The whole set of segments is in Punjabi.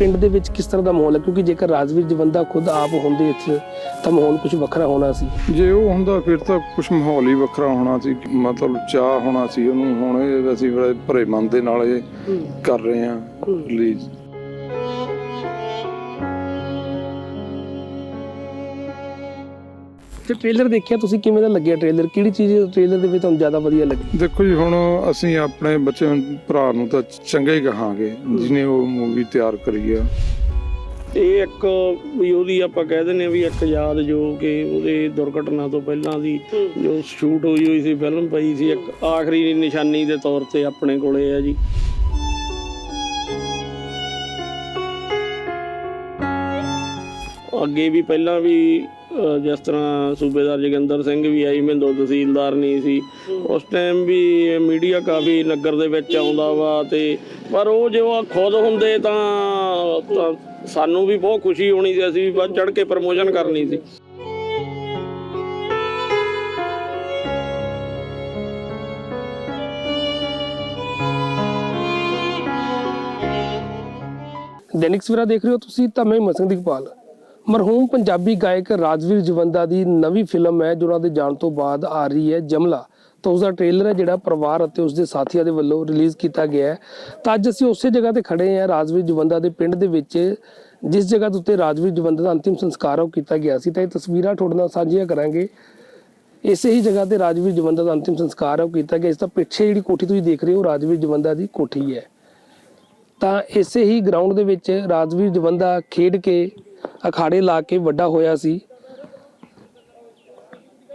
ਪਿੰਡ ਦੇ ਵਿੱਚ ਕਿਸ ਤਰ੍ਹਾਂ ਦਾ ਮਾਹੌਲ ਹੈ? ਕਿਉਂਕਿ ਜੇਕਰ ਰਾਜਵੀਰ ਜਵੰਦਾ ਖੁਦ ਆਪ ਹੁੰਦੇ ਇੱਥੇ ਤਾਂ ਮਾਹੌਲ ਕੁਝ ਵੱਖਰਾ ਹੋਣਾ ਸੀ। ਜੇ ਉਹ ਹੁੰਦਾ ਫਿਰ ਤਾਂ ਕੁਝ ਮਾਹੌਲ ਹੀ ਵੱਖਰਾ ਹੋਣਾ ਸੀ। ਮਤਲਬ ਚਾਹ ਹੋਣਾ ਸੀ ਉਹਨੂੰ। ਹੁਣ ਅਸੀਂ ਬੜੇ ਭਰੇ ਮਨ ਦੇ ਨਾਲ ਇਹ ਕਰ ਰਹੇ ਹਾਂ। ਰਿਲੀਜ਼ ਤੇ ਟ੍ਰੇਲਰ ਦੇਖਿਆ? ਤੁਸੀਂ ਕਿਵੇਂ ਦਾ ਲੱਗਿਆ ਟ੍ਰੇਲਰ ਕਿਹੜੀ ਚੀਜ਼ ਟ੍ਰੇਲਰ ਦੇ ਵਿੱਚ ਤੁਹਾਨੂੰ ਜ਼ਿਆਦਾ ਵਧੀਆ ਲੱਗੀ? ਦੇਖੋ ਜੀ ਹੁਣ ਅਸੀਂ ਆਪਣੇ ਬੱਚੇ ਭਰਾ ਨੂੰ ਤਾਂ ਚੰਗਾ ਹੀ ਕਹਾਂਗੇ ਜਿਹਨੇ ਉਹ ਮੂਵੀ ਤਿਆਰ ਕਰੀ ਆ। ਇਹ ਇੱਕ ਵੀ ਉਹਦੀ ਆਪਾਂ ਕਹਿ ਦਿੰਦੇ ਆ ਵੀ ਇੱਕ ਯਾਦ ਜੋ ਕਿ ਉਹਦੇ ਦੁਰਘਟਨਾ ਤੋਂ ਪਹਿਲਾਂ ਦੀ ਜੋ ਸ਼ੂਟ ਹੋਈ ਹੋਈ ਸੀ ਫਿਲਮ ਪਈ ਸੀ ਇੱਕ ਆਖਰੀ ਨਿਸ਼ਾਨੀ ਦੇ ਤੌਰ ਤੇ ਆਪਣੇ ਕੋਲੇ ਆ ਜੀ। ਅੱਗੇ ਵੀ ਪਹਿਲਾਂ ਵੀ ਜਿਸ ਤਰ੍ਹਾਂ ਸੂਬੇਦਾਰ ਜੋਗਿੰਦਰ ਸਿੰਘ ਵੀ ਆਈ ਮਿੰਦੋ ਤਹਿਸੀਲਦਾਰ ਨਹੀਂ ਸੀ। ਉਸ ਟਾਈਮ ਵੀ ਮੀਡੀਆ ਕਾਫੀ ਨਗਰ ਦੇ ਵਿੱਚ ਆਉਂਦਾ ਵਾ ਤੇ ਪਰ ਉਹ ਜੇ ਉਹ ਖੁਦ ਹੁੰਦੇ ਤਾਂ ਸਾਨੂੰ ਵੀ ਬਹੁਤ ਖੁਸ਼ੀ ਹੋਣੀ ਸੀ, ਅਸੀਂ ਵੀ ਵੱਧ ਚੜ ਕੇ ਪ੍ਰਮੋਸ਼ਨ ਕਰਨੀ ਸੀ। ਦੈਨਿਕ ਸਵੇਰਾ ਦੇਖ ਰਹੇ ਹੋ ਤੁਸੀਂ ਤਾਂ ਮੈਂ ਮਸੰਦ ਇਕਬਾਲ ਮਰਹੂਮ ਪੰਜਾਬੀ ਗਾਇਕ ਰਾਜਵੀਰ ਜਵੰਦਾ ਦੀ ਨਵੀਂ ਫਿਲਮ ਹੈ, ਜੋ ਉਹਨਾਂ ਦੇ ਜਾਣ ਤੋਂ ਬਾਅਦ ਆ ਰਹੀ ਹੈ, ਜਮਲਾ। ਤਾਂ ਉਸ ਦਾ ਟ੍ਰੇਲਰ ਹੈ, ਜਿਹੜਾ ਪਰਿਵਾਰ ਅਤੇ ਉਸ ਦੇ ਸਾਥੀਆਂ ਦੇ ਵੱਲੋਂ ਰਿਲੀਜ਼ ਕੀਤਾ ਗਿਆ ਹੈ। ਤਾਂ ਅੱਜ ਅਸੀਂ ਉਸੇ ਜਗ੍ਹਾ ਤੇ ਖੜੇ ਹਾਂ, ਰਾਜਵੀਰ ਜਵੰਦਾ ਦੇ ਪਿੰਡ ਦੇ ਵਿੱਚ, ਜਿਸ ਜਗ੍ਹਾ ਦੇ ਉੱਤੇ ਰਾਜਵੀਰ ਜਵੰਦਾ ਦਾ ਅੰਤਿਮ ਸੰਸਕਾਰ ਉਹ ਕੀਤਾ ਗਿਆ ਸੀ। ਤਾਂ ਇਹ ਤਸਵੀਰਾਂ ਤੁਹਾਡੇ ਨਾਲ ਸਾਂਝੀਆਂ ਕਰਾਂਗੇ। ਇਸੇ ਹੀ ਜਗ੍ਹਾ ਤੇ ਰਾਜਵੀਰ ਜਵੰਦਾ ਦਾ ਅੰਤਿਮ ਸੰਸਕਾਰ ਉਹ ਕੀਤਾ ਗਿਆ। ਇਸ ਦਾ ਪਿੱਛੇ ਜਿਹੜੀ ਕੋਠੀ ਤੁਸੀਂ ਦੇਖ ਰਹੇ ਹੋ ਰਾਜਵੀਰ ਜਵੰਦਾ ਦੀ ਕੋਠੀ ਹੈ। ਤਾਂ ਇਸੇ ਹੀ ਗਰਾਊਂਡ ਦੇ ਵਿੱਚ ਰਾਜਵੀਰ ਜਵੰਦਾ ਖੇਡ ਕੇ ਅਖਾੜੇ ਲਾ ਕੇ ਵੱਡਾ ਹੋਇਆ ਸੀ।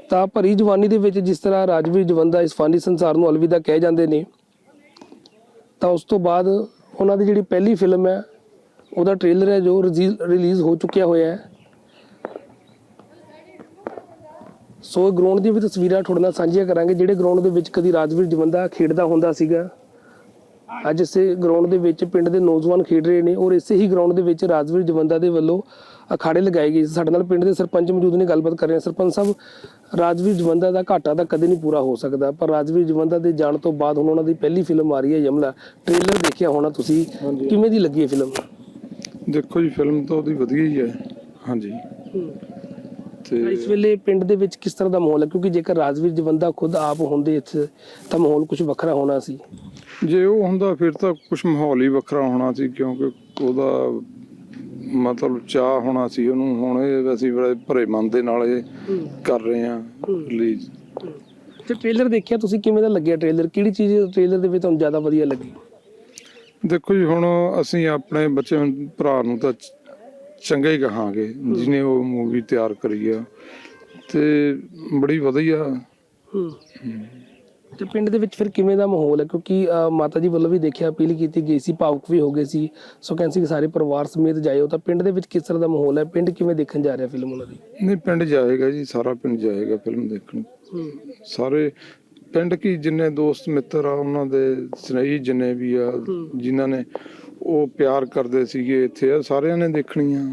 ਤਾਂ ਭਰੀ ਜਵਾਨੀ ਦੇ ਵਿੱਚ ਜਿਸ ਤਰ੍ਹਾਂ ਰਾਜਵੀਰ ਜਵੰਦਾ ਇਸ ਫਾਨੀ ਸੰਸਾਰ ਨੂੰ ਅਲਵਿਦਾ ਕਹਿ ਜਾਂਦੇ ਨੇ, ਤਾਂ ਉਸ ਤੋਂ ਬਾਅਦ ਉਹਨਾਂ ਦੀ ਜਿਹੜੀ ਪਹਿਲੀ ਫਿਲਮ ਹੈ, ਉਹਦਾ ਟ੍ਰੇਲਰ ਹੈ ਜੋ ਰਿਲੀਜ਼ ਹੋ ਚੁੱਕਿਆ ਹੋਇਆ ਹੈ। ਸੋ ਗਰਾਊਂਡ ਦੀਆਂ ਵੀ ਤਸਵੀਰਾਂ ਤੁਹਾਡੇ ਨਾਲ ਸਾਂਝੀਆਂ ਕਰਾਂਗੇ, ਜਿਹੜੇ ਗਰਾਊਂਡ ਦੇ ਵਿੱਚ ਕਦੀ ਰਾਜਵੀਰ ਜਵੰਦਾ ਖੇਡਦਾ ਹੁੰਦਾ ਸੀਗਾ। ਅੱਜ ਇਸੇ ਗਰਾਊਂਡ ਦੇ ਵਿੱਚ ਪਿੰਡ ਦੇ ਨੌਜਵਾਨ ਖੇਡ ਰਹੇ ਨੇ ਔਰ ਇਸੇ ਹੀ ਗਰਾਊਂਡ ਦੇ ਵਿੱਚ ਰਾਜਵੀਰ ਜਵੰਦਾ ਦੇ ਵੱਲੋਂ ਅਖਾੜੇ ਲਗਾਏ ਗਏ। ਸਾਡੇ ਨਾਲ ਪਿੰਡ ਦੇ ਸਰਪੰਚ ਮੌਜੂਦ ਨੇ ਗੱਲਬਾਤ ਕਰ ਰਹੇ ਸਰਪੰਚ ਸਾਹਿਬ ਰਾਜਵੀਰ ਜਵੰਦਾ ਦਾ ਘਾਟਾ ਤਾਂ ਕਦੇ ਨਹੀਂ ਪੂਰਾ ਹੋ ਸਕਦਾ ਪਰ ਰਾਜਵੀਰ ਜਵੰਦਾ ਦੇ ਜਾਣ ਤੋਂ ਬਾਅਦ ਹੁਣ ਉਹਨਾਂ ਦੀ ਪਹਿਲੀ ਫਿਲਮ ਆ ਰਹੀ ਹੈ ਯਮਲਾ। ਟ੍ਰੇਲਰ ਦੇਖਿਆ ਹੋਣਾ ਤੁਸੀਂ? ਕਿਵੇਂ ਦੀ ਲੱਗੀ ਹੈ ਫਿਲਮ? ਦੇਖੋ ਜੀ ਫਿਲਮ ਤਾਂ ਉਹਦੀ ਵਧੀਆ ਹੀ ਹੈ। ਹਾਂਜੀ। ਤੇ ਇਸ ਵੇਲੇ ਪਿੰਡ ਦੇ ਵਿੱਚ ਕਿਸ ਤਰ੍ਹਾਂ ਦਾ ਮਾਹੌਲ ਹੈ? ਕਿਉਂਕਿ ਜੇਕਰ ਰਾਜਵੀਰ ਜਵੰਦਾ ਖੁਦ ਆਪ ਹੁੰਦੇ ਇੱਥੇ ਤਾਂ ਮਾਹੌਲ ਕੁਝ ਵੱਖਰਾ ਹੋਣਾ ਸੀ। ਜੇ ਉਹ ਹੁੰਦਾ ਫਿਰ ਤਾਂ ਕੁਝ ਮਾਹੌਲ ਹੀ ਵੱਖਰਾ ਹੋਣਾ ਸੀ ਕਿਉਂਕਿ ਉਹਦਾ ਮਤਲਬ ਚਾਹ ਹੋਣਾ ਸੀ ਉਹਨੂੰ। ਹੁਣ ਇਹ ਅਸੀਂ ਬੜੇ ਭਰੇ ਮਨ ਦੇ ਨਾਲ ਇਹ ਕਰ ਰਹੇ ਹਾਂ ਰਿਲੀਜ਼ ਤੇ ਟ੍ਰੇਲਰ ਦੇਖਿਆ ਤੁਸੀਂ? ਕਿਵੇਂ ਦਾ ਲੱਗਿਆ ਟ੍ਰੇਲਰ? ਕਿਹੜੀ ਚੀਜ਼ ਟ੍ਰੇਲਰ ਦੇ ਵਿੱਚ ਤੁਹਾਨੂੰ ਜ਼ਿਆਦਾ ਵਧੀਆ ਲੱਗੀ? ਦੇਖੋ ਜੀ ਹੁਣ ਅਸੀਂ ਆਪਣੇ ਬੱਚੇ ਭਰਾ ਨੂੰ ਤਾਂ ਚੰਗਾ ਹੀ ਕਹਾਂਗੇ ਜਿਹਨੇ ਉਹ ਮੂਵੀ ਤਿਆਰ ਕਰੀ ਆ। ਤੇ ਬੜੀ ਵਧੀਆ। ਤੇ ਪਿੰਡ ਦੇ ਵਿੱਚ ਫਿਰ ਕਿਵੇਂ ਦਾ ਮਾਹੌਲ ਹੈ? ਕਿਉਂਕਿ ਮਾਤਾ ਜੀ ਵੱਲੋਂ ਵੀ ਦੇਖਿਆ ਅਪੀਲ ਕੀਤੀ ਗਈ ਸੀ ਭਾਵੁਕ ਵੀ ਹੋ ਗਏ ਸੀ। ਸੋ ਕਹਿੰਦੇ ਸੀ ਸਾਰੇ ਪਰਿਵਾਰ ਸਮੇਤ ਜਾਇਓ। ਤਾਂ ਪਿੰਡ ਦੇ ਵਿੱਚ ਕਿਸ ਤਰ੍ਹਾਂ ਦਾ ਮਾਹੌਲ ਹੈ? ਪਿੰਡ ਕਿਵੇਂ ਦੇਖਣ ਜਾ ਰਿਹਾ ਫਿਲਮ ਉਹਨਾਂ ਦੀ? ਨਹੀਂ ਪਿੰਡ ਜਾਏਗਾ ਜੀ ਸਾਰਾ ਪਿੰਡ ਜਾਏਗਾ ਫਿਲਮ ਦੇਖਣ। ਸਾਰੇ ਪਿੰਡ ਕੀ ਜਿੰਨੇ ਦੋਸਤ ਮਿੱਤਰ ਆ ਉਹਨਾਂ ਦੇ ਸਨੇਹੀ ਜਿੰਨੇ ਵੀ ਆ ਜਿਨ੍ਹਾਂ ਨੇ ਉਹ ਪਿਆਰ ਕਰਦੇ ਸੀਗੇ ਇੱਥੇ ਆ ਸਾਰਿਆਂ ਨੇ ਦੇਖਣੀਆਂ।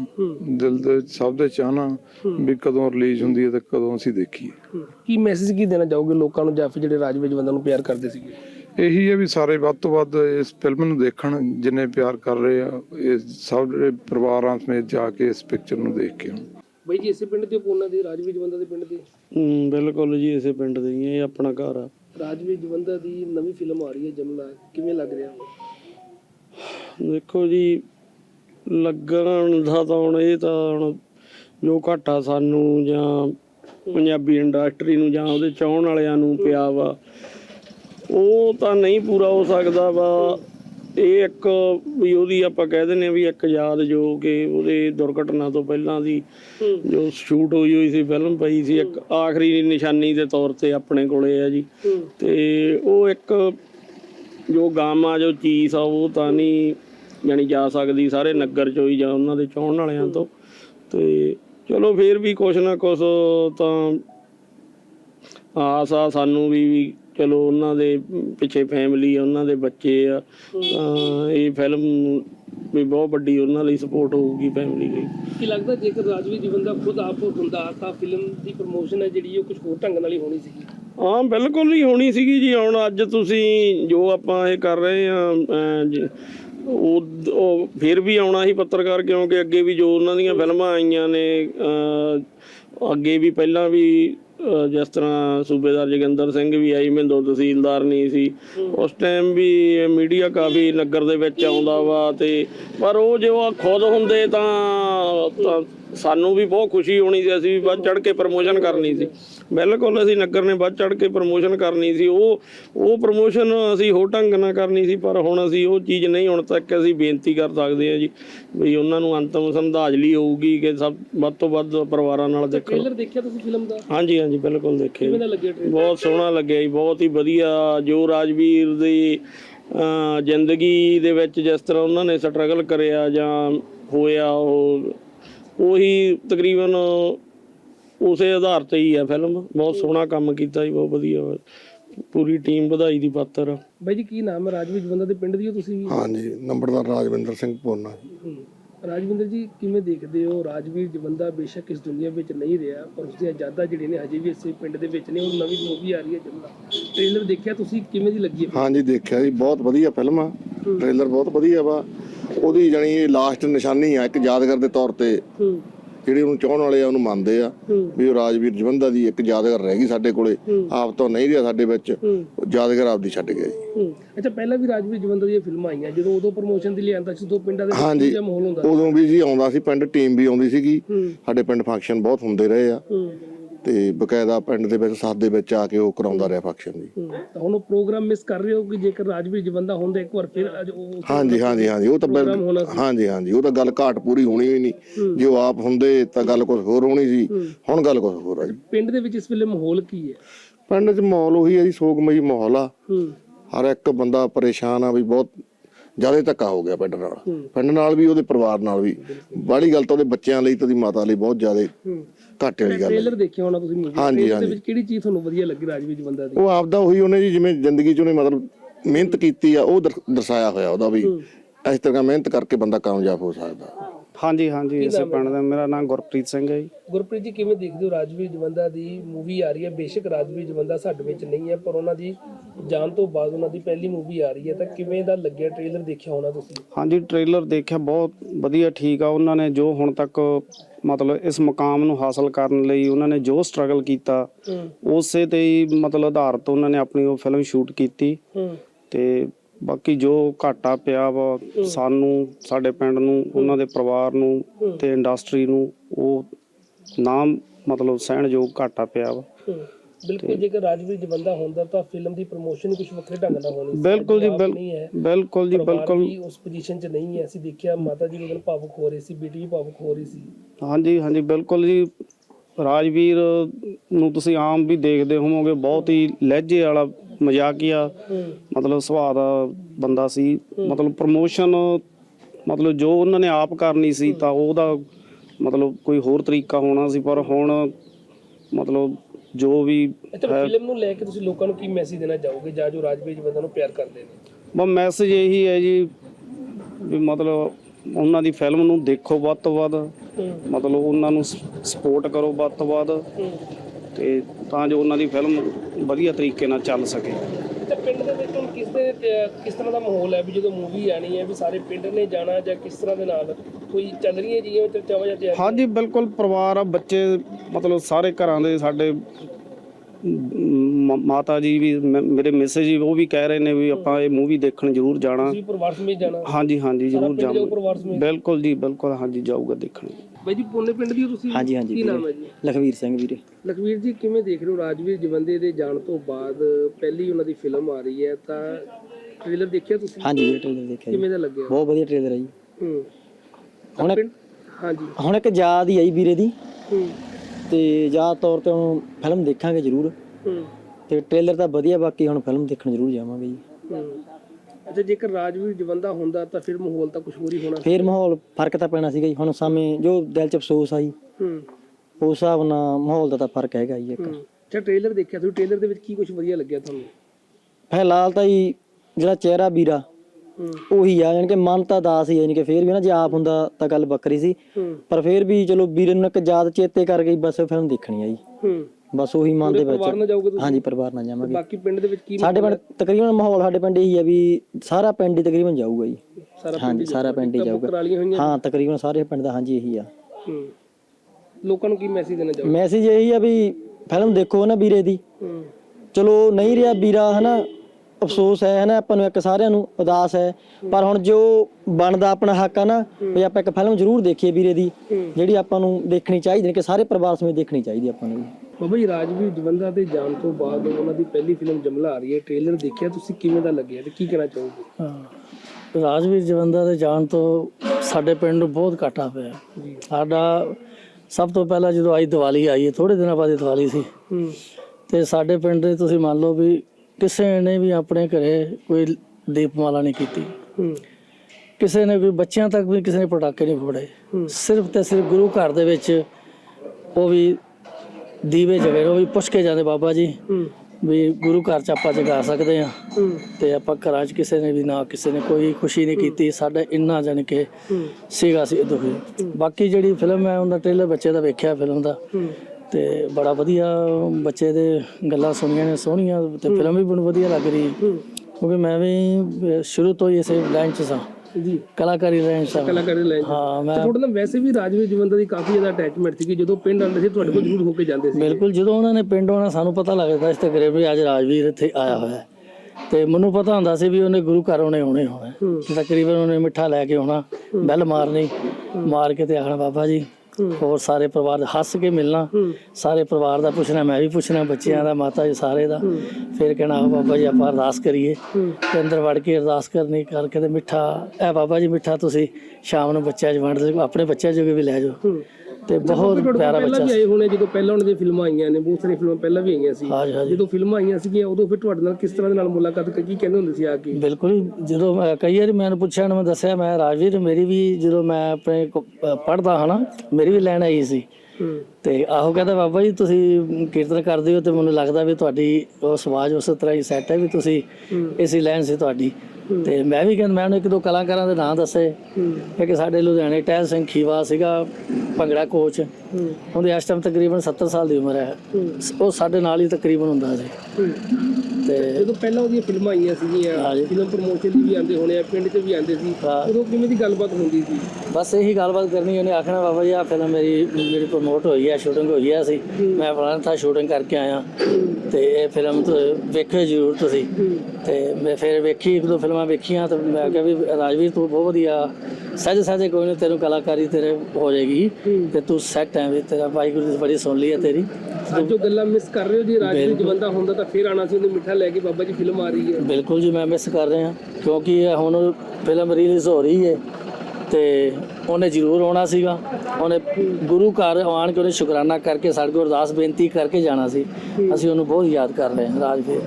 ਦਿਲ ਦੇ ਸਭ ਦੇ ਚਾਹਨਾ ਵੀ ਕਦੋਂ ਰਿਲੀਜ਼ ਹੁੰਦੀ ਹੈ ਤੇ ਕਦੋਂ ਅਸੀਂ ਦੇਖੀਏ। ਕੀ ਮੈਸੇਜ ਕੀ ਦੇਣਾ ਚਾਹੋਗੇ ਲੋਕਾਂ ਨੂੰ ਜਾਂ ਫਿਰ ਜਿਹੜੇ ਰਾਜਵੀਰ ਜਵੰਦਾ ਨੂੰ ਪਿਆਰ ਕਰਦੇ ਸੀਗੇ? ਇਹੀ ਹੈ ਵੀ ਸਾਰੇ ਵੱਧ ਤੋਂ ਵੱਧ ਇਸ ਫਿਲਮ ਨੂੰ ਦੇਖਣ ਜਿੰਨੇ ਪਿਆਰ ਕਰ ਰਹੇ ਆ ਇਹ ਸਭ ਦੇ ਪਰਿਵਾਰਾਂ ਸਮੇਤ ਜਾ ਕੇ ਇਸ ਪਿਕਚਰ ਨੂੰ ਦੇਖ ਕੇ ਆਉਣ। ਬਈ ਜੀ ਇਸੇ ਪਿੰਡ ਦੇ ਪੂਨਾ ਦੇ ਰਾਜਵੀਰ ਜਵੰਦਾ ਦੇ ਪਿੰਡ ਦੇ? ਹੂੰ ਬਿਲਕੁਲ ਜੀ ਇਸੇ ਪਿੰਡ ਦੇ ਹੀ ਆ, ਇਹ ਆਪਣਾ ਘਰ ਆ। ਰਾਜਵੀਰ ਜਵੰਦਾ ਦੀ ਨਵੀਂ ਫਿਲਮ ਆ ਰਹੀ ਹੈ ਜਮਲਾ ਕਿਵੇਂ ਲੱਗ ਰਿਹਾ? ਦੇਖੋ ਜੀ ਲੱਗਣ ਦਾ ਤਾਂ ਹੁਣ ਇਹ ਤਾਂ ਹੁਣ ਜੋ ਘਾਟਾ ਸਾਨੂੰ ਜਾਂ ਪੰਜਾਬੀ ਇੰਡਸਟਰੀ ਨੂੰ ਜਾਂ ਉਹਦੇ ਚਾਹਣ ਵਾਲਿਆਂ ਨੂੰ ਪਿਆ ਵਾ ਉਹ ਤਾਂ ਨਹੀਂ ਪੂਰਾ ਹੋ ਸਕਦਾ ਵਾ। ਇਹ ਇੱਕ ਵੀ ਉਹਦੀ ਆਪਾਂ ਕਹਿ ਦਿੰਦੇ ਆ ਵੀ ਇੱਕ ਯਾਦ ਜੋ ਕਿ ਉਹਦੇ ਦੁਰਘਟਨਾ ਤੋਂ ਪਹਿਲਾਂ ਦੀ ਜੋ ਸ਼ੂਟ ਹੋਈ ਹੋਈ ਸੀ ਫਿਲਮ ਪਈ ਸੀ ਇੱਕ ਆਖਰੀ ਨਿਸ਼ਾਨੀ ਦੇ ਤੌਰ ਤੇ ਆਪਣੇ ਕੋਲੇ ਆ ਜੀ। ਤੇ ਉਹ ਇੱਕ ਜੋ ਗਾਮਾ, ਜੋ ਚੀਜ਼ ਆ, ਉਹ ਤਾਂ ਨਹੀਂ ਜਾਣੀ ਜਾ ਸਕਦੀ ਸਾਰੇ ਨਗਰ ਚੋਂ ਹੀ ਜਾਂ ਉਹਨਾਂ ਦੇ ਚਾਹਣ ਵਾਲਿਆਂ ਤੋਂ। ਤੇ ਚਲੋ ਫੇਰ ਵੀ ਕੁਛ ਨਾ ਕੁਛ ਤਾਂ ਆਸ ਆ ਸਾਨੂੰ ਵੀ ਚਲੋ ਉਹਨਾਂ ਦੇ ਪਿੱਛੇ ਫੈਮਿਲੀ ਆ, ਉਹਨਾਂ ਦੇ ਬੱਚੇ ਆ ਇਹ ਫਿਲਮ ਵੀ ਬਹੁਤ ਵੱਡੀ ਉਹਨਾਂ ਲਈ ਸਪੋਰਟ ਹੋਊਗੀ ਫੈਮਿਲੀ ਲਈ। ਕੀ ਲੱਗਦਾ ਜੇਕਰ ਰਾਜਵੀਰ ਜਵੰਦਾ ਖੁਦ ਆਪ ਹੁੰਦਾ ਤਾਂ ਫਿਲਮ ਦੀ ਪ੍ਰਮੋਸ਼ਨ ਹੈ ਜਿਹੜੀ ਉਹ ਕੁਝ ਹੋਰ ਢੰਗ ਨਾਲ ਹੀ ਹੋਣੀ ਸੀਗੀ ਹਾਂ, ਬਿਲਕੁਲ ਹੀ ਹੋਣੀ ਸੀਗੀ ਜੀ। ਹੁਣ ਅੱਜ ਤੁਸੀਂ ਜੋ ਆਪਾਂ ਇਹ ਕਰ ਰਹੇ ਆ ਉਹ ਫਿਰ ਵੀ ਆਉਣਾ ਸੀ ਪੱਤਰਕਾਰ, ਕਿਉਂਕਿ ਅੱਗੇ ਵੀ ਜੋ ਉਹਨਾਂ ਦੀਆਂ ਫਿਲਮਾਂ ਆਈਆਂ ਨੇ ਅੱਗੇ ਵੀ ਪਹਿਲਾਂ ਵੀ ਜਿਸ ਤਰ੍ਹਾਂ ਸੂਬੇਦਾਰ ਜੋਗਿੰਦਰ ਸਿੰਘ ਵੀ ਆਈ ਮਿੰਦੋ ਤਹਿਸੀਲਦਾਰ ਨਹੀਂ ਸੀ। ਉਸ ਟਾਈਮ ਵੀ ਮੀਡੀਆ ਕਾਫੀ ਨਗਰ ਦੇ ਵਿੱਚ ਆਉਂਦਾ ਵਾ ਤੇ ਪਰ ਉਹ ਜੇ ਉਹ ਖੁਦ ਹੁੰਦੇ ਤਾਂ ਸਾਨੂੰ ਵੀ ਬਹੁਤ ਖੁਸ਼ੀ ਹੋਣੀ ਸੀ। ਅਸੀਂ ਵੀ ਵੱਧ ਚੜ ਕੇ ਪ੍ਰਮੋਸ਼ਨ ਕਰਨੀ ਸੀ। ਬਿਲਕੁਲ ਅਸੀਂ ਨਗਰ ਨੇ ਵੱਧ ਚੜ ਕੇ ਪ੍ਰਮੋਸ਼ਨ ਕਰਨੀ ਸੀ। ਉਹ ਉਹ ਪ੍ਰਮੋਸ਼ਨ ਅਸੀਂ ਹੋਰ ਢੰਗ ਨਾਲ ਕਰਨੀ ਸੀ ਪਰ ਹੁਣ ਅਸੀਂ ਉਹ ਚੀਜ਼ ਨਹੀਂ ਹੁਣ ਤੱਕ ਅਸੀਂ ਬੇਨਤੀ ਕਰ ਸਕਦੇ ਹਾਂ ਜੀ ਵੀ ਉਹਨਾਂ ਨੂੰ ਅੰਤਮ ਸੰਧਾਜਲੀ ਹੋਊਗੀ ਕਿ ਸਭ ਵੱਧ ਤੋਂ ਵੱਧ ਪਰਿਵਾਰਾਂ ਨਾਲ ਦੇਖੋ। ਟ੍ਰੇਲਰ ਦੇਖਿਆ ਤੁਸੀਂ ਫਿਲਮ ਦਾ? ਹਾਂਜੀ ਹਾਂਜੀ। ਬਿਲਕੁਲ ਦੇਖੇ ਕਿਵੇਂ ਦਾ ਲੱਗਿਆ ਟ੍ਰੇਲਰ ਬਹੁਤ ਸੋਹਣਾ ਲੱਗਿਆ ਜੀ ਬਹੁਤ ਹੀ ਵਧੀਆ ਜੋ ਰਾਜਵੀਰ ਦੀ ਅਹ, ਜ਼ਿੰਦਗੀ ਦੇ ਵਿੱਚ ਜਿਸ ਤਰ੍ਹਾਂ ਉਹਨਾਂ ਨੇ ਸਟਰਗਲ ਕਰਿਆ ਜਾਂ ਹੋਇਆ ਉਹ ਉਹੀ ਤਕਰੀਬਨ ਉਸੇ ਆਧਾਰ ਤੇ ਹੀ ਆ ਫਿਲਮ ਬਹੁਤ ਸੋਹਣਾ ਕੰਮ ਕੀਤਾ ਜੀ ਬਹੁਤ ਵਧੀਆ। ਪੂਰੀ ਟੀਮ ਵਧਾਈ ਦੀ ਪਾਤਰ। ਆ ਬਾਈ ਜੀ ਕੀ ਨਾਮ ਹੈ ਰਾਜਵੀਰ? ਜਵੰਦਾ ਦੇ ਪਿੰਡ ਦੀ ਹੋ ਤੁਸੀਂ? ਹਾਂਜੀ ਨੰਬਰਦਾਰ ਰਾਜਵਿੰਦਰ ਸਿੰਘ ਪੋਨਾ ਹਮ, ਰਾਜਵਿੰਦਰ ਜੀ ਕਿਵੇਂ ਦੇਖਦੇ ਹੋ? ਰਾਜਵੀਰ ਜਵੰਦਾ ਬੇਸ਼ੱਕ ਇਸ ਦੁਨੀਆ ਵਿੱਚ ਨਹੀਂ ਰਿਹਾ ਪਰ ਉਸਦੀਆਂ ਯਾਦਾਂ ਜਿਹੜੀਆਂ ਨੇ ਹਜੇ ਵੀ ਇਸੇ ਪਿੰਡ ਦੇ ਵਿੱਚ ਨੇ ਉਹ ਨਵੀਂ ਮੂਵੀ ਆ ਰਹੀ ਹੈ ਜਮਲਾ ਟ੍ਰੇਲਰ ਦੇਖਿਆ ਤੁਸੀਂ? ਕਿਵੇਂ ਦੀ ਲੱਗੀ ਹੈ? ਹਾਂਜੀ ਦੇਖਿਆ ਜੀ ਬਹੁਤ ਵਧੀਆ ਫਿਲਮ ਆ। ਟ੍ਰੇਲਰ ਬਹੁਤ ਵਧੀਆ ਵਾ। ਉਹਦੀ ਜਾਨੀ ਇਹ ਲਾਸਟ ਨਿਸ਼ਾਨੀ ਆ ਇੱਕ ਯਾਦਗਾਰ ਦੇ ਤੌਰ ਤੇ। ਹੂੰ। ਜਿਹੜੇ ਉਹਨੂੰ ਚਾਹਣ ਵਾਲੇ ਆ ਉਹਨੂੰ ਮੰਨਦੇ ਆ। ਵੀ ਉਹ ਰਾਜਵੀਰ ਜਵੰਦਾ ਦੀ ਇੱਕ ਯਾਦਗਾਰ ਰਹਿ ਗਈ ਸਾਡੇ ਕੋਲੇ। ਆਪ ਤਾਂ ਨਹੀਂ ਰਿਹਾ ਸਾਡੇ ਵਿੱਚ। ਯਾਦਗਾਰ ਆਪਦੀ ਛੱਡ ਗਿਆ ਜੀ। ਅੱਛਾ ਪਹਿਲਾਂ ਵੀ ਰਾਜਵੀਰ ਜਵੰਦਾ ਦੀਆਂ ਫਿਲਮਾਂ ਆਈਆਂ। ਜਦੋਂ ਉਦੋਂ ਪ੍ਰਮੋਸ਼ਨ ਦੇ ਲਈ ਆਂਦਾ ਸੀ ਉਦੋਂ ਪਿੰਡਾਂ ਦੇ ਵਿੱਚ ਜਿਹਾ ਮਾਹੌਲ ਹੁੰਦਾ ਉਦੋਂ ਵੀ ਜੀ ਆਉਂਦਾ ਸੀ ਪਿੰਡ ਟੀਮ ਵੀ ਆਉਂਦੀ ਸੀਗੀ। ਸਾਡੇ ਪਿੰਡ ਫੰਕਸ਼ਨ ਬਹੁਤ ਹੁੰਦੇ ਰਹੇ ਆ। ਤੇ ਬਕਾਇਦਾ ਪਿੰਡ ਦੇ ਵਿੱਚ ਸਾਥ ਦੇ ਵਿੱਚ ਆ ਕੇ ਉਹ ਕਰਾਉਂਦਾ ਰਿਹਾ ਫੰਕਸ਼ਨ ਜੀ। ਤਾਂ ਹੁਣ ਉਹ ਪ੍ਰੋਗਰਾਮ ਮਿਸ ਕਰ ਰਹੇ ਹੋ ਕਿ ਜੇਕਰ ਰਾਜਵੀਰ ਜਵੰਦਾ ਹੁੰਦਾ ਇੱਕ ਵਾਰ ਫਿਰ ਅੱਜ ਉਹ ਹਾਂਜੀ ਹਾਂਜੀ ਹਾਂਜੀ ਉਹ ਤਾਂ। ਹਾਂਜੀ ਹਾਂਜੀ ਉਹ ਤਾਂ ਗੱਲ ਘਾਟ ਪੂਰੀ ਹੋਣੀ ਹੀ ਨਹੀਂ। ਜੇ ਉਹ ਆਪ ਹੁੰਦੇ ਤਾਂ ਗੱਲ ਕੁਝ ਹੋਰ ਹੋਣੀ ਸੀ। ਹੁਣ ਗੱਲ ਕੁਝ ਹੋਰ ਆ ਜੀ। ਪਿੰਡ ਦੇ ਵਿੱਚ ਇਸ ਵੇਲੇ ਮਾਹੌਲ ਕੀ ਹੈ? ਪਿੰਡ 'ਚ ਮਾਹੌਲ ਉਹੀ ਹੈ ਜੀ ਸੋਗਮਈ ਮਾਹੌਲ ਆ। ਹਰ ਇੱਕ ਬੰਦਾ ਪਰੇਸ਼ਾਨ ਆ ਵੀ ਬਹੁਤ ਜ਼ਿਆਦਾ ਧੱਕਾ ਹੋ ਗਿਆ ਪਿੰਡ ਨਾਲ। ਪਿੰਡ ਨਾਲ ਵੀ ਉਹਦੇ ਪਰਿਵਾਰ ਨਾਲ ਵੀ। ਬਾਹਲੀ ਗੱਲ ਤਾਂ ਉਹਦੇ ਬੱਚਿਆਂ ਲਈ ਤੇ ਉਹਦੀ ਮਾਤਾ ਲਈ ਬਹੁਤ ਜ਼ਿਆਦਾ ਘਾਟੇ ਵਾਲੀ ਗੱਲ ਹੈ। ਟ੍ਰੇਲਰ ਦੇਖਿਆ ਹੋਣਾ ਤੁਸੀਂ ਮੂਵੀ ਹਾਂਜੀ, ਹਾਂਜੀ। ਵਿੱਚ ਕਿਹੜੀ ਚੀਜ਼ ਤੁਹਾਨੂੰ ਵਧੀਆ ਲੱਗੀ ਰਾਜਵੀਰ ਜਵੰਦਾ ਦੀ? ਉਹ ਆਪਦਾ ਉਹੀ ਉਹਨੇ ਜੀ ਜਿਵੇਂ ਜ਼ਿੰਦਗੀ 'ਚ ਉਹਨੇ ਮਤਲਬ ਮਿਹਨਤ ਕੀਤੀ ਆ ਉਹ ਦਰ- ਦਰਸਾਇਆ ਹੋਇਆ ਉਹਦਾ ਵੀ। ਇਸ ਤਰ੍ਹਾਂ ਮਿਹਨਤ ਕਰਕੇ ਬੰਦਾ ਕਾਮਯਾਬ ਹੋ ਸਕਦਾ। ਹਾਂਜੀ ਹਾਂਜੀ ਇਸੇ ਪਿੰਡ ਦਾ ਮੇਰਾ ਨਾਮ ਗੁਰਪ੍ਰੀਤ ਸਿੰਘ ਹੈ ਜੀ। ਗੁਰਪ੍ਰੀਤ ਜੀ ਕਿਵੇਂ ਦੇਖਦੇ ਹੋ ਰਾਜਵੀਰ ਜਵੰਦਾ ਦੀ ਮੂਵੀ ਆ ਰਹੀ ਹੈ? ਬੇਸ਼ੱਕ ਰਾਜਵੀਰ ਜਵੰਦਾ ਸਾਡੇ ਵਿੱਚ ਨਹੀਂ ਹੈ ਪਰ ਉਹਨਾਂ ਦੀ ਜਾਣ ਤੋਂ ਬਾਅਦ ਉਹਨਾਂ ਦੀ ਪਹਿਲੀ ਮੂਵੀ ਆ ਰਹੀ ਹੈ। ਤਾਂ ਕਿਵੇਂ ਦਾ ਲੱਗਿਆ ਟ੍ਰੇਲਰ ਦੇਖਿਆ ਹੋਣਾ ਤੁਸੀਂ? ਹਾਂਜੀ ਟ੍ਰੇਲਰ ਦੇਖਿਆ ਬਹੁਤ ਵਧੀਆ ਠੀਕ ਆ। ਉਹਨਾਂ ਨੇ ਜੋ ਹੁਣ ਤੱਕ ਮਤਲਬ ਇਸ ਮੁਕਾਮ ਨੂੰ ਹਾਸਲ ਕਰਨ ਲਈ ਉਹਨਾਂ ਨੇ ਜੋ ਸਟਰਗਲ ਕੀਤਾ ਉਸੇ ਤੇ ਹੀ ਮਤਲਬ ਆਧਾਰਿਤ ਉਹਨਾਂ ਨੇ ਆਪਣੀ ਉਹ ਫਿਲਮ ਸ਼ੂਟ ਕੀਤੀ। ਤੇ ਬਾਕੀ ਜੋ ਘਾਟਾ ਪਿਆ ਵਾ ਸਾਨੂੰ ਸਾਡੇ ਪਿੰਡ ਨੂੰ ਉਹਨਾਂ ਦੇ ਪਰਿਵਾਰ ਨੂੰ ਤੇ ਇੰਡਸਟਰੀ ਨੂੰ ਉਹ ਨਾਮ ਮਤਲਬ ਸਹਿਣਯੋਗ ਘਾਟਾ ਪਿਆ ਵਾ। ਬਿਲਕੁਲ ਜੇਕਰ ਰਾਜਵੀਰ ਜਵੰਦਾ ਹੁੰਦਾ ਤਾਂ ਫਿਲਮ ਦੀ ਪ੍ਰੋਮੋਸ਼ਨ ਹੀ ਕੁਝ ਵੱਖਰੇ ਢੰਗ ਨਾਲ ਹੋਣੀ ਸੀ। ਬਿਲਕੁਲ ਜੀ ਬਿਲਕੁਲ ਜੀ ਬਿਲਕੁਲ। ਉਸ ਪੋਜੀਸ਼ਨ 'ਚ ਨਹੀਂ ਹੈ। ਅਸੀਂ ਦੇਖਿਆ ਮਾਤਾ ਜੀ ਉਹਨੂੰ ਭਾਵੁਕ ਹੋ ਰਹੀ ਸੀ ਬੇਟੀ ਵੀ ਭਾਵੁਕ ਹੋ ਰਹੀ ਸੀ। ਹਾਂਜੀ ਹਾਂਜੀ ਬਿਲਕੁਲ ਜੀ। ਰਾਜਵੀਰ ਨੂੰ ਤੁਸੀਂ ਆਮ ਵੀ ਦੇਖਦੇ ਹੋਵੋਗੇ ਬਹੁਤ ਹੀ ਲਹਿਜੇ ਵਾਲਾ ਮਜ਼ਾਕੀਆ ਮਤਲਬ ਸੁਭਾਅ ਦਾ ਬੰਦਾ ਸੀ। ਮਤਲਬ ਪ੍ਰਮੋਸ਼ਨ ਮਤਲਬ ਜੋ ਉਹਨਾਂ ਨੇ ਆਪ ਕਰਨੀ ਸੀ ਤਾਂ ਉਹਦਾ ਮਤਲਬ ਕੋਈ ਹੋਰ ਤਰੀਕਾ ਹੋਣਾ ਸੀ। ਪਰ ਹੁਣ ਮਤਲਬ ਜੋ ਵੀ ਫਿਲਮ ਨੂੰ ਲੈ ਕੇ ਤੁਸੀਂ ਲੋਕਾਂ ਨੂੰ ਕੀ ਮੈਸੇਜ ਦੇਣਾ ਚਾਹੋਗੇ? ਜਾਂ ਜੋ ਰਾਜਵੀਰ ਜਵੰਦਾ ਨੂੰ ਪਿਆਰ ਕਰਦੇ ਨੇ? ਬਸ ਮੈਸੇਜ ਇਹੀ ਹੈ ਜੀ ਵੀ ਮਤਲਬ ਉਹਨਾਂ ਦੀ ਫਿਲਮ ਨੂੰ ਦੇਖੋ ਵੱਧ ਤੋਂ ਵੱਧ। ਮਤਲਬ ਉਹਨਾਂ ਨੂੰ ਸਪੋਰਟ ਕਰੋ ਵੱਧ ਤੋਂ ਵੱਧ। ਤੇ ਤਾਂ ਜੋ ਉਹਨਾਂ ਦੀ ਫਿਲਮ ਵਧੀਆ ਤਰੀਕੇ ਨਾਲ ਚੱਲ ਸਕੇ। ਤੇ ਪਿੰਡ ਦੇ ਵਿੱਚ ਹੁਣ ਕਿਸ ਦੇ ਕਿਸ ਤਰ੍ਹਾਂ ਦਾ ਮਾਹੌਲ ਹੈ ਵੀ ਜਦੋਂ ਮੂਵੀ ਆਣੀ ਹੈ ਵੀ ਸਾਰੇ ਪਿੰਡ ਨੇ ਜਾਣਾ ਜਾਂ ਕਿਸ ਤਰ੍ਹਾਂ ਦੇ ਨਾਲ? ਕੋਈ ਚੱਲ ਰਹੀ ਹੈ ਜੀ ਚਰਚਾਵਾਂ ਜਾਂ ਤਿਆਰੀ ਹਾਂਜੀ ਬਿਲਕੁਲ ਪਰਿਵਾਰ ਆ ਬੱਚੇ ਮਤਲਬ ਸਾਰੇ ਘਰਾਂ ਦੇ ਸਾਡੇ ਮਾਤਾ ਜੀ ਵੀ ਮੇਰੇ ਮਿਸੇਜ ਜੀ ਉਹ ਵੀ ਕਹਿ ਰਹੇ ਨੇ ਵੀ ਆਪਾਂ ਇਹ ਮੂਵੀ ਦੇਖਣ ਜ਼ਰੂਰ ਜਾਣਾ। ਤੁਸੀਂ ਪਰਿਵਾਰ ਸਮੇਤ ਜਾਣਾ? ਹਾਂਜੀ ਹਾਂਜੀ ਜ਼ਰੂਰ ਜਾਵਾਂਗੇ। ਬਿਲਕੁਲ ਜੀ ਬਿਲਕੁਲ ਹਾਂਜੀ ਜਾਊਗਾ ਦੇਖਣ। ਬਾਈ ਜੀ ਪੋਨੇ ਪਿੰਡ ਦੀ ਹੋ ਤੁਸੀਂ? ਹਾਂਜੀ ਹਾਂਜੀ ਕੀ ਨਾਮ ਹੈ ਜੀ? ਲਖਵੀਰ ਸਿੰਘ ਵੀਰੇ। ਲਖਵੀਰ ਜੀ ਕਿਵੇਂ ਦੇਖ ਰਹੇ ਹੋ ਰਾਜਵੀਰ ਜਵੰਦੇ ਦੇ ਜਾਣ ਤੋਂ ਬਾਅਦ? ਪਹਿਲੀ ਉਹਨਾਂ ਦੀ ਫਿਲਮ ਆ ਰਹੀ ਹੈ ਤਾਂ ਟ੍ਰੇਲਰ ਦੇਖਿਆ ਤੁਸੀਂ? ਹਾਂਜੀ ਵੀਰੇ ਟ੍ਰੇਲਰ ਦੇਖਿਆ ਜੀ। ਕਿਵੇਂ ਦਾ ਲੱਗਿਆ? ਬਹੁਤ ਵਧੀਆ ਟ੍ਰੇਲਰ ਹੈ ਜੀ। ਹੂੰ। ਹੁਣ ਹਾਂਜੀ। ਹੁਣ ਇੱਕ ਯਾਦ ਹੀ ਆਈ ਵੀਰੇ ਦੀ। ਹੂੰ। ਤੇ ਯਾਦ ਤੌਰ ਤੇ ਹੁਣ ਫਿਲਮ ਦੇਖਾਂਗੇ ਜ਼ਰੂਰ। ਹੂੰ। ਤੇ ਟ੍ਰੇਲਰ ਤਾਂ ਵਧੀਆ ਬਾਕੀ ਹੁਣ ਫਿਲਮ ਦੇਖਣ ਜ਼ਰੂਰ ਜਾਵਾਂਗੇ ਜੀ। ਹੂੰ। ਅੱਛਾ ਜੇਕਰ ਰਾਜਵੀਰ ਜਵੰਦਾ ਹੁੰਦਾ ਤਾਂ ਫਿਰ ਮਾਹੌਲ ਤਾਂ ਕੁਝ ਹੋਰ ਹੀ ਹੋਣਾ ਫੇਰ ਮਾਹੌਲ ਫ਼ਰਕ ਤਾਂ ਪੈਣਾ ਸੀਗਾ ਜੀ। ਹੁਣ ਸਾਵੇਂ ਜੋ ਦਿਲ ਚ ਅਫਸੋਸ ਆਈ ਹੂੰ। ਉਸ ਹਿਸਾਬ ਨਾਲ ਮਾਹੌਲ ਦਾ ਤਾਂ ਫ਼ਰਕ ਹੈਗਾ ਜੀ ਇੱਕ। ਹੂੰ। ਅੱਛਾ ਟ੍ਰੇਲਰ ਦੇਖਿਆ ਤੁਸੀਂ ਟ੍ਰੇਲਰ ਦੇ ਵਿੱਚ ਕੀ ਕੁਝ ਵਧੀਆ ਲੱਗਿਆ ਤੁਹਾਨੂੰ? ਫਿਲਹਾਲ ਤਾਂ ਜੀ ਜਿਹੜਾ ਚਿਹਰਾ ਵੀਰਾ ਹੂੰ। ਉਹੀ ਆ ਯਾਨੀ ਕਿ ਮਨ ਤਾਂ ਦਾਸ ਹੀ ਯਾਨੀ ਕਿ ਫੇਰ ਵੀ ਨਾ ਜੇ ਆਪ ਹੁੰਦਾ ਤਾਂ ਗੱਲ ਵੱਖਰੀ ਸੀ। ਹੂੰ। ਪਰ ਫੇਰ ਵੀ ਚਲੋ ਵੀਰੇ ਨੂੰ ਇੱਕ ਯਾਦ ਚੇਤੇ ਕਰ ਗਈ ਬਸ ਫਿਲਮ ਦੇਖਣੀ ਆ ਜੀ। ਹੂੰ। ਬਸ ਉਹੀ ਮਨ ਦੇ ਵਿੱਚ। ਪਰਿਵਾਰ ਨਾਲ ਜਾਓਗੇ ਤੁਸੀਂ? ਹਾਂਜੀ ਪਰਿਵਾਰ ਨਾਲ ਜਾਵਾਂਗੇ। ਬਾਕੀ ਪਿੰਡ ਦੇ ਵਿੱਚ ਕੀ ਸਾਡੇ ਪਿੰਡ ਤਕਰੀਬਨ ਮਾਹੌਲ ਸਾਡੇ ਪਿੰਡ ਇਹੀ ਆ ਵੀ ਸਾਰਾ ਪਿੰਡ ਹੀ ਤਕਰੀਬਨ ਜਾਊਗਾ ਜੀ। ਸਾਰਾ ਹਾਂਜੀ ਸਾਰਾ ਪਿੰਡ ਹੀ ਜਾਊਗਾ। ਹੋਈਆਂ ਹਾਂ ਤਕਰੀਬਨ ਸਾਰੇ ਪਿੰਡ ਦਾ ਹਾਂਜੀ ਇਹੀ ਆ। ਹੂੰ। ਲੋਕਾਂ ਨੂੰ ਕੀ ਮੈਸੇਜ ਦੇਣਾ ਚਾਹੋਗੇ? ਮੈਸੇਜ ਇਹੀ ਆ ਵੀ ਫਿਲਮ ਦੇਖੋ ਨਾ ਵੀਰੇ ਦੀ। ਹੂੰ। ਚਲੋ ਨਹੀਂ ਰਿਹਾ ਵੀਰਾ ਹਨਾ? ਅਫਸੋਸ ਹੈ ਹਨਾ? ਆਪਾਂ ਨੂੰ ਇੱਕ ਸਾਰਿਆਂ ਨੂੰ ਉਦਾਸ ਹੈ। ਪਰ ਹੁਣ ਜੋ ਬਣਦਾ ਆਪਣਾ ਹੱਕ ਆ ਨਾ ਵੀ ਆਪਾਂ ਇੱਕ ਫਿਲਮ ਜ਼ਰੂਰ ਦੇਖੀਏ ਵੀਰੇ ਦੀ ਜਿਹੜੀ ਆਪਾਂ ਨੂੰ ਦੇਖਣੀ ਚਾਹੀਦੀ ਨੇ ਕਿ ਸਾਰੇ ਪਰਿਵਾਰ ਸਮੇਤ ਦੇਖਣੀ ਚਾਹੀਦੀ ਆਪਾਂ ਨੂੰ। ਬਾਬਾ ਜੀ ਰਾਜਵੀਰ ਜਵੰਦਾ ਦੇ ਜਾਣ ਤੋਂ ਬਾਅਦ ਉਹਨਾਂ ਦੀ ਪਹਿਲੀ ਫਿਲਮ ਜਮਲਾ ਆ ਰਹੀ ਹੈ। ਟ੍ਰੇਲਰ ਦੇਖਿਆ ਤੁਸੀਂ? ਕਿਵੇਂ ਦਾ ਲੱਗਿਆ ਤੇ ਕੀ ਕਹਿਣਾ ਚਾਹੋਗੇ? ਹਾਂ। ਰਾਜਵੀਰ ਜਵੰਦਾ ਦੇ ਜਾਣ ਤੋਂ ਸਾਡੇ ਪਿੰਡ ਨੂੰ ਬਹੁਤ ਘਾਟਾ ਪਿਆ। ਸਾਡਾ ਸਭ ਤੋਂ ਪਹਿਲਾਂ ਜਦੋਂ ਆਈ ਦੀਵਾਲੀ ਆਈ ਹੈ ਥੋੜੇ ਦਿਨਾਂ ਬਾਅਦ ਦੀਵਾਲੀ ਸੀ। ਤੇ ਸਾਡੇ ਪਿੰਡ ਦੇ ਤੁਸੀਂ ਮੰਨ ਲਓ ਵੀ ਕਿਸੇ ਨੇ ਵੀ ਆਪਣੇ ਘਰੇ ਕੋਈ ਦੀਪਮਾਲਾ ਨਹੀਂ ਕੀਤੀ। ਕਿਸੇ ਨੇ ਕੋਈ ਬੱਚਿਆਂ ਤੱਕ ਵੀ ਕਿਸੇ ਨੇ ਪਟਾਕੇ ਨਹੀਂ ਫੋੜੇ। ਸਿਰਫ ਤੇ ਸਿਰਫ ਗੁਰੂ ਘਰ ਦੇ ਵਿੱਚ ਉਹ ਵੀ ਦੀਵੇ ਜਗੇ ਉਹ ਵੀ ਪੁੱਛ ਕੇ ਜਾਂਦੇ ਬਾਬਾ ਜੀ ਵੀ ਗੁਰੂ ਘਰ ਚ ਆਪਾਂ ਜਗਾ ਸਕਦੇ ਆ ਤੇ ਆਪਾਂ ਘਰਾਂ 'ਚ ਕਿਸੇ ਨੇ ਵੀ ਨਾ ਕਿਸੇ ਨੇ ਕੋਈ ਖੁਸ਼ੀ ਨਹੀਂ ਕੀਤੀ ਸਾਡੇ ਇੰਨਾ ਜਾਣੀ ਕਿ ਸੀਗਾ ਸੀ ਦੁਖੀ ਬਾਕੀ ਜਿਹੜੀ ਫਿਲਮ ਹੈ ਉਹਦਾ ਟ੍ਰੇਲਰ ਬੱਚੇ ਦਾ ਵੇਖਿਆ ਫਿਲਮ ਦਾ। ਤੇ ਬੜਾ ਵਧੀਆ ਬੱਚੇ ਦੇ ਗੱਲਾਂ ਸੁਣੀਆਂ ਨੇ ਸੋਹਣੀਆਂ ਤੇ ਫਿਲਮ ਵੀ ਮੈਨੂੰ ਵਧੀਆ ਲੱਗ ਰਹੀ। ਕਿਉਂਕਿ ਮੈਂ ਵੀ ਸ਼ੁਰੂ ਤੋਂ ਹੀ ਇਸੇ ਲਾਈਨ 'ਚ ਸਾਂ। ਜੀ। ਕਲਾਕਾਰੀ ਲਾਈਨ 'ਚ ਸਾਂ ਕਲਾਕਾਰੀ ਲਾਈਨ ਹਾਂ ਮੈਂ ਤੁਹਾਡੇ ਨਾਲ ਵੈਸੇ ਵੀ ਰਾਜਵੀਰ ਜਵੰਦਾ ਦੀ ਕਾਫੀ ਜ਼ਿਆਦਾ ਅਟੈਚਮੈਂਟ ਸੀ ਕਿ ਜਦੋਂ ਪਿੰਡ ਆਉਂਦੇ ਸੀ ਤੁਹਾਡੇ ਕੋਲ ਜ਼ਰੂਰ ਹੋ ਕੇ ਜਾਂਦੇ ਸੀ ਬਿਲਕੁਲ ਜਦੋਂ ਉਹਨਾਂ ਨੇ ਪਿੰਡ ਆਉਣਾ ਸਾਨੂੰ ਪਤਾ ਲੱਗਦਾ ਇਸ ਤੇ ਵੀ ਅੱਜ ਰਾਜਵੀਰ ਇੱਥੇ ਆਇਆ ਹੋਇਆ ਹੈ। ਤੇ ਮੈਨੂੰ ਪਤਾ ਹੁੰਦਾ ਸੀ ਵੀ ਉਹਨੇ ਗੁਰੂ ਘਰ ਉਹਨੇ ਆਉਣੇ ਹੋਣਾ। ਤਕਰੀਬਨ ਉਹਨੇ ਮਿੱਠਾ ਲੈ ਕੇ ਆਉਣਾ ਬੈਲ ਮਾਰਨੀ ਮਾਰ ਕੇ ਤੇ ਆਖਣਾ ਬਾਬਾ ਜੀ ਹੋਰ ਸਾਰੇ ਪਰਿਵਾਰ ਦਾ ਹੱਸ ਕੇ ਮਿਲਣਾ। ਸਾਰੇ ਪਰਿਵਾਰ ਦਾ ਪੁੱਛਣਾ ਮੈਂ ਵੀ ਪੁੱਛਣਾ ਬੱਚਿਆਂ ਦਾ ਮਾਤਾ ਜੀ ਸਾਰੇ ਦਾ। ਫਿਰ ਕਹਿਣਾ ਆਓ ਬਾਬਾ ਜੀ ਆਪਾਂ ਅਰਦਾਸ ਕਰੀਏ। ਤੇ ਅੰਦਰ ਵੜ ਕੇ ਅਰਦਾਸ ਕਰਨੀ ਕਰਕੇ ਤੇ ਮਿੱਠਾ ਇਹ ਬਾਬਾ ਜੀ ਮਿੱਠਾ ਤੁਸੀਂ ਸ਼ਾਮ ਨੂੰ ਬੱਚਿਆਂ 'ਚ ਵੰਡ ਦਿਓ ਆਪਣੇ ਬੱਚਿਆਂ ਜੋਗੇ ਵੀ ਲੈ ਜਾਓ। ਤੇ ਬਹੁਤ ਪਿਆਰਾ ਬੱਚਾ ਵੀ ਆਏ ਹੋਣੇ ਜਦੋਂ ਪਹਿਲਾਂ ਉਹਨਾਂ ਦੀਆਂ ਫਿਲਮਾਂ ਆਈਆਂ ਨੇ ਬਹੁਤ ਸਾਰੀਆਂ ਫਿਲਮਾਂ ਪਹਿਲਾਂ ਵੀ ਆਈਆਂ ਸੀ। ਹਾਂਜੀ ਹਾਂਜੀ। ਜਦੋਂ ਫਿਲਮਾਂ ਆਈਆਂ ਸੀਗੀਆਂ ਉਦੋਂ ਫਿਰ ਤੁਹਾਡੇ ਨਾਲ ਕਿਸ ਤਰ੍ਹਾਂ ਦੇ ਨਾਲ ਮੁਲਾਕਾਤ ਕੀ ਕੀ ਕਹਿੰਦੇ ਹੁੰਦੇ ਸੀ ਆ ਕੇ? ਬਿਲਕੁਲ ਹੀ। ਜਦੋਂ ਮੈਂ ਕਈ ਵਾਰੀ ਮੈਨੂੰ ਪੁੱਛਿਆ ਨਾ ਮੈਂ ਦੱਸਿਆ ਮੈਂ ਰਾਜਵੀਰ ਮੇਰੀ ਵੀ ਜਦੋਂ ਮੈਂ ਆਪਣੇ ਪੜਦਾ ਹਾਂ ਨਾ ਮੇਰੀ ਵੀ ਲੈਣ ਆਈ ਸੀ। ਹੂੰ। ਤੇ ਆਹੋ ਕਹਿੰਦਾ ਬਾਬਾ ਜੀ ਤੁਸੀਂ ਕੀਰਤਨ ਕਰਦੇ ਹੋ ਤੇ ਮੈਨੂੰ ਲੱਗਦਾ ਵੀ ਤੁਹਾਡੀ ਉਹ ਸਮਾਜ ਉਸ ਤਰ੍ਹਾਂ ਹੀ ਸੈੱਟ ਹੈ ਵੀ ਤੁਸੀਂ ਇਸੇ ਲਾਈਨ ਸੀ ਤੁਹਾਡੀ। ਤੇ ਮੈਂ ਵੀ ਕਹਿੰਦਾ ਮੈਂ ਉਹਨੂੰ ਇੱਕ ਦੋ ਕਲਾਕਾਰਾਂ ਦੇ ਨਾਂ ਦੱਸੇ ਇੱਕ ਸਾਡੇ ਲੁਧਿਆਣੇ ਟਹਿਲ ਸਿੰਘ ਖੀਵਾ ਸੀਗਾ ਭੰਗੜਾ ਕੋਚ ਉਹਦੀ ਇਸ ਟਾਈਮ ਤਕਰੀਬਨ 70 ਸਾਲ ਦੀ ਉਮਰ ਹੈ। ਉਹ ਸਾਡੇ ਨਾਲ ਹੀ ਤਕਰੀਬਨ ਹੁੰਦਾ ਸੀ। ਤੇ ਜਦੋਂ ਪਹਿਲਾਂ ਉਹਦੀਆਂ ਫਿਲਮਾਂ ਆਈਆਂ ਸੀਗੀਆਂ। ਫਿਲਮ ਪ੍ਰਮੋਸ਼ਨ ਦੀ ਵੀ ਆਉਂਦੇ ਹੋਣੇ ਆ ਪਿੰਡ 'ਚ ਵੀ ਆਉਂਦੇ ਸੀ। ਉਦੋਂ ਕਿਵੇਂ ਦੀ ਗੱਲਬਾਤ ਹੁੰਦੀ ਸੀ? ਬਸ ਇਹੀ ਗੱਲਬਾਤ ਕਰਨੀ ਉਹਨੇ ਆਖਣਾ ਬਾਬਾ ਜੀ ਆ ਫਿਲਮ ਮੇਰੀ ਜਿਹੜੀ ਪ੍ਰਮੋਟ ਹੋਈ ਹੈ ਸ਼ੂਟਿੰਗ ਹੋਈ ਹੈ ਅਸੀਂ। ਮੈਂ ਫਲਾਣਾ ਥਾਂ ਸ਼ੂਟਿੰਗ ਕਰਕੇ ਆਇਆ। ਤੇ ਇਹ ਫਿਲਮ ਤੋਂ ਵੇਖਿਓ ਜ਼ਰੂਰ ਤੁਸੀਂ। ਤੇ ਮੈਂ ਫਿਰ ਵੇਖੀ ਇੱਕ ਦੋ ਫਿਲਮਾਂ ਵੇਖੀਆਂ ਤੇ ਮੈਂ ਕਿਹਾ ਵੀ ਰਾਜਵੀਰ ਤੂੰ ਬਹੁਤ ਵਧੀਆ ਸਹਿਜ ਸਹਿਜੇ ਕੋਈ ਨਹੀਂ ਤੈਨੂੰ ਕਲਾਕਾਰੀ ਤੇਰੇ ਹੋ ਜਾਏਗੀ। ਤੇ ਤੂੰ ਸੈੱਟ ਹੈ ਵੀ ਤੇਰਾ ਵਾਹਿਗੁਰੂ ਦੀ ਬੜੀ ਸੁਣ ਲਈ ਹੈ ਤੇਰੀ। ਉਹ ਗੱਲਾਂ ਮਿਸ ਕਰ ਰਹੇ ਹੋ ਜੀ ਰਾਜਵੀਰ ਜਵੰਦਾ ਹੁੰਦਾ ਤਾਂ ਫਿਰ ਆਣਾ ਸੀ ਉਹਨੇ ਮਿੱਠਾ ਲੈ ਕੇ ਬਾਬਾ ਜੀ ਫਿਲਮ ਆ ਰਹੀ ਹੈ। ਬਿਲਕੁਲ ਜੀ ਮੈਂ ਮਿਸ ਕਰ ਰਿਹਾ। ਕਿਉਂਕਿ ਇਹ ਹੁਣ ਫਿਲਮ ਰਿਲੀਜ਼ ਹੋ ਰਹੀ ਹੈ ਤੇ ਉਹਨੇ ਜ਼ਰੂਰ ਆਉਣਾ ਸੀਗਾ। ਉਹਨੇ ਗੁਰੂ ਘਰ ਆਣ ਕੇ ਉਹਨੇ ਸ਼ੁਕਰਾਨਾ ਕਰਕੇ ਸਾਡੇ ਕੋਲ ਅਰਦਾਸ ਬੇਨਤੀ ਕਰਕੇ ਜਾਣਾ ਸੀ। ਅਸੀਂ ਉਹਨੂੰ ਬਹੁਤ ਯਾਦ ਕਰ ਰਹੇ ਹਾਂ ਰਾਜਵੀਰ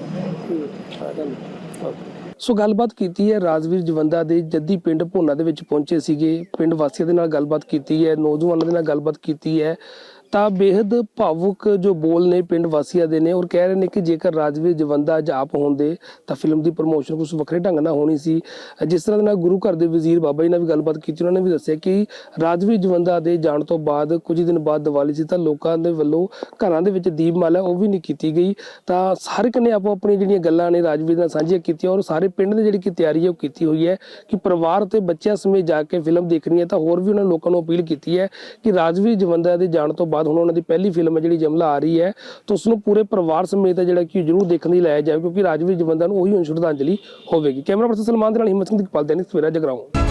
ਸੋ ਗੱਲਬਾਤ ਕੀਤੀ ਹੈ ਰਾਜਵੀਰ ਜਵੰਦਾ ਦੇ ਜੱਦੀ ਪਿੰਡ ਭੋਨਾ ਦੇ ਵਿੱਚ ਪਹੁੰਚੇ ਸੀਗੇ। ਪਿੰਡ ਵਾਸੀਆਂ ਦੇ ਨਾਲ ਗੱਲਬਾਤ ਕੀਤੀ ਹੈ, ਨੌਜਵਾਨਾਂ ਦੇ ਨਾਲ ਗੱਲਬਾਤ ਕੀਤੀ ਹੈ। ਤਾਂ ਬੇहद ਭਾਵੁਕ ਜੋ ਬੋਲ ਨੇ ਪਿੰਡ ਵਾਸੀਆਂ ਦੇ ਨੇ ਔਰ ਕਹਿ ਰਹੇ ਨੇ ਕਿ ਜੇਕਰ ਰਾਜਵੀਰ ਜਵੰਦਾ ਜਾਪ ਹੁੰਦੇ ਤਾਂ ਫਿਲਮ ਦੀ ਪ੍ਰਮੋਸ਼ਨ ਕੁਝ ਵੱਖਰੇ ਢੰਗ ਨਾਲ ਹੋਣੀ ਸੀ। ਜਿਸ ਤਰ੍ਹਾਂ ਦੇ ਨਾਲ ਗੁਰੂ ਘਰ ਦੇ ਵਜ਼ੀਰ ਬਾਬਾ ਜੀ ਨਾਲ ਵੀ ਗੱਲਬਾਤ ਕੀਤੀ, ਉਹਨਾਂ ਨੇ ਵੀ ਦੱਸਿਆ ਕਿ ਰਾਜਵੀਰ ਜਵੰਦਾ ਦੇ ਜਾਣ ਤੋਂ ਬਾਅਦ, ਕੁਝ ਦਿਨ ਬਾਅਦ ਦੀਵਾਲੀ ਸੀ, ਤਾਂ ਲੋਕਾਂ ਦੇ ਵੱਲੋਂ ਘਰਾਂ ਦੇ ਵਿੱਚ ਦੀਪਮਾਲਾ ਉਹ ਵੀ ਨਹੀਂ ਕੀਤੀ ਗਈ। ਤਾਂ ਹਰ ਇੱਕ ਨੇ ਆਪੋ ਆਪਣੀ ਜਿਹੜੀਆਂ ਗੱਲਾਂ ਨੇ ਰਾਜਵੀਰ ਨਾਲ ਸਾਂਝੀਆਂ ਕੀਤੀਆਂ ਔਰ ਸਾਰੇ ਪਿੰਡ ਨੇ ਜਿਹੜੀ ਕਿ ਤਿਆਰੀ ਹੈ ਉਹ ਕੀਤੀ ਹੋਈ ਹੈ ਕਿ ਪਰਿਵਾਰ ਤੇ ਬੱਚਿਆਂ ਸਮੇਤ ਜਾ ਕੇ ਫਿਲਮ ਦੇਖਣੀ ਹੈ, ਤਾਂ ਹੋਰ ਵੀ ਉਹਨਾਂ ਲੋਕਾਂ ਨੂੰ ਅਪੀਲ ਕੀਤੀ ਹੈ ਕਿ ਰਾਜਵੀਰ ਜਵੰਦਾ ਦੇ ਜਾਣ ਤੋਂ ਬਾਅਦ ਹੁਣ ਉਹਨਾਂ ਦੀ ਪਹਿਲੀ ਫਿਲਮ ਹੈ ਜਿਹੜੀ ਜਮਲਾ ਆ ਰਹੀ ਹੈ, ਤਾਂ ਉਸ ਨੂੰ ਪੂਰੇ ਪਰਿਵਾਰ ਸਮੇਤ ਜਿਹੜਾ ਕਿ ਜ਼ਰੂਰ ਦੇਖਣ ਲਈ ਲਾਇਆ ਜਾਵੇ, ਕਿਉਂਕਿ ਰਾਜਵੀਰ ਜਵੰਦਾ ਨੂੰ ਉਹੀ ਹੁਣ ਸ਼ਰਧਾਂਜਲੀ ਹੋਵੇਗੀ। ਕੈਮਰਾ ਪਰਸਨ ਸਲਮਾਨ ਦੇ ਨਾਲ ਹਿੰਮਤ ਸਿੰਘ ਦੀ ਪਾਲ ਦੇਨਿਕ ਸਵੇਰਾ ਜਗਰਾਉਂ।